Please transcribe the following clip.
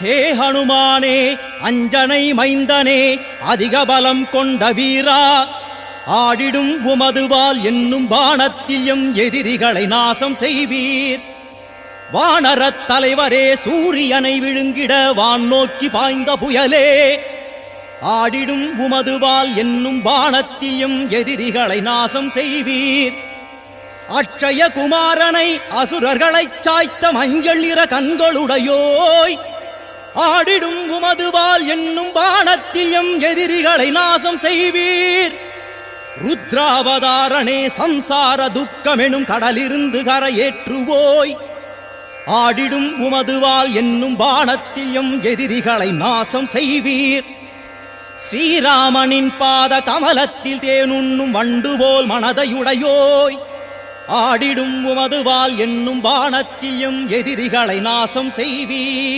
ஹே ஹனுமானே அஞ்சனை மைந்தனே அதிக பலம் கொண்ட வீரா ஆடிடும் உமதுவால் என்னும் வானத்தில் எம் எதிரிகளை நாசம் செய்வீர். வானரத் தலைவரே சூரியனை விழுங்கிட வான் நோக்கி பாய்ந்த புயலே ஆடிடும் உமதுவால் என்னும் பானத்தில் எம் எதிரிகளை நாசம் செய்வீர். அட்சய குமாரனை அசுரர்களைச் சாய்த்த மஞ்சள் நிற கண்களுடையோய் ஆடிடும் உமதுவால் என்னும் பானத்தில் எம் எதிரிகளை நாசம் செய்வீர். ருத்ராவதாரணே சம்சார துக்கமெனும் கடலிருந்து கரையேற்றுவோய். ஆடிடும் உமதுவால் என்னும் பானத்தில் எம் எதிரிகளை நாசம் செய்வீர். ஸ்ரீராமனின் பாத கமலத்தில் தேனுண்ணும் வண்டு போல் மனதையுடையோய். ஆடிடும் உமதுவால் என்னும் பானத்தில் எம் எதிரிகளை நாசம் செய்வீர்.